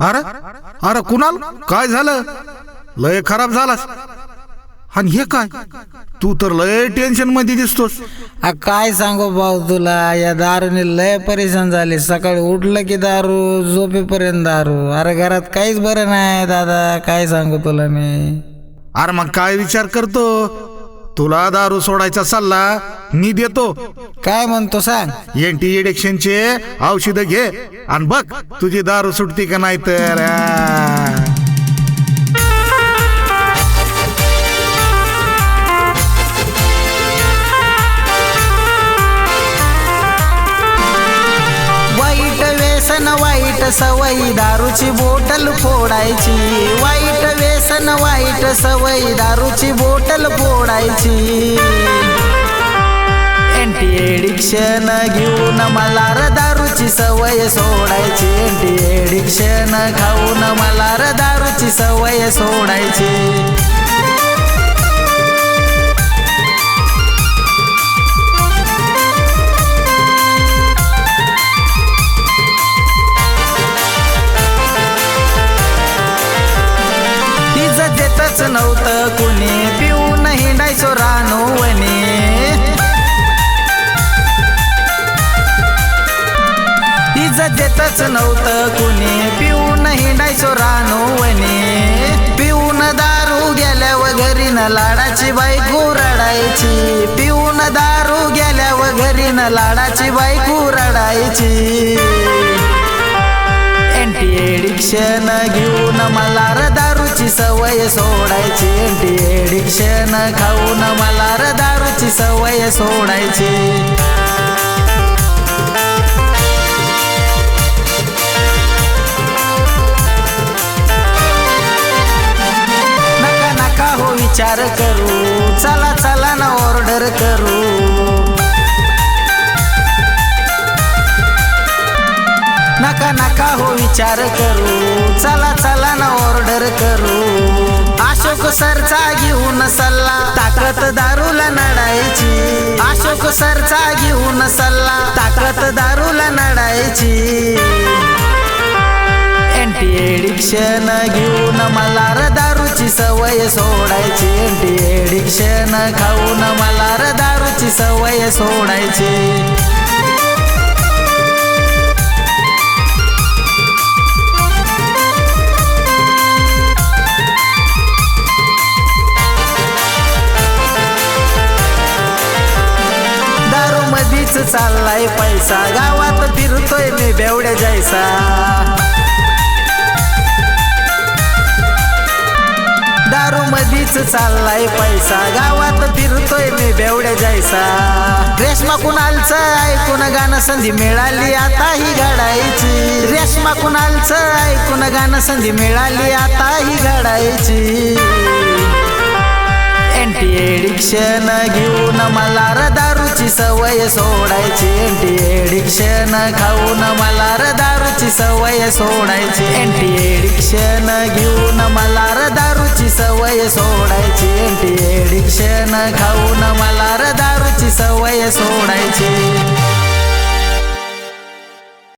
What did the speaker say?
अरे? अरे कुणाल? काय झालं? लय खराब झालास. आणि हे काय? तू तर लय टेन्शनमध्ये दिसतोस. आ, काय सांगू भाऊ तुला? या दारूने लय परेशान झाले. सकाळी उठलं की दारू झोपेपर्यंत दारू. अरे घरात काहीच बरं नाही दादा. काय सांगू तुला मी? अरे मग काय विचार करतो? तुला दारू सोडायचा सल्ला मी देतो. काय म्हणतो सांग? एंटी एडिक्शनचे औषध घे आणि बघ तुझी दारू सुटती का नाही तर. आ. वाईट व्यसन वाईट सवयी दारूची बोटल फोडायची. वाईट व्यसन वाईट सवयी दारूची बोटल फोडायची. एंटी एडिक्शन घेऊन मला र दारूची सवय सोडायची. एंटी एडिक्शन खाऊन मला र दारूची सवय सोडायची. नव्हतं कुणी पिऊन हिंडायचो रानूवने इज्जत देतच नव्हतं कुणी पिऊन डायसो रानूवने पिऊन दारू गेल्यावर घरी न लाडाची बायको रडायची पिऊन दारू गेल्यावर घरी न लाडाची बायको रडायची एंटी एडिक्शन घेऊन मला रदा सवय सोडायची. एंटी एडिक्शन खाऊन मला र दारूची सवय सोडायची. नका नका हो विचार करू. चला चला ना ऑर्डर करू. नका नका हो विचार करू. चला चला ना ऑर्डर करू. अशोक सरचा घेऊन सल्ला ताकद दारूला नडायची. अशोक सरचा घेऊन सल्ला ताकद दारूला नडायची. एंटी एडिक्शन घेऊन मला र दारूची सवय सोडायची. एंटी एडिक्शन खाऊन मला र दारूची सवय सोडायची. दारू चाललाय पैसा. गावात फिरतोय मी बेवड्या जायचा. दारू मधीच चाललाय पैसा. गावात फिरतोय मी बेवड्या जायचा. रेशमा कुणालचं ऐकून गाणं संधी मिळाली आता ही घडायची. रेशमा कुणालचं ऐकून गाणं संधी मिळाली आता ही घडायची. एंटी एडिक्शन घेऊन मला रदा दारूची सवय सोडायची. एंटी एडिक्शन खाऊन मला र दारूची सवय सोडायची. एंटी एडिक्शन घेऊन मला र दारूची सवय सोडायची. एंटी एडिक्शन खाऊन मला र दारूची सवय सोडायची.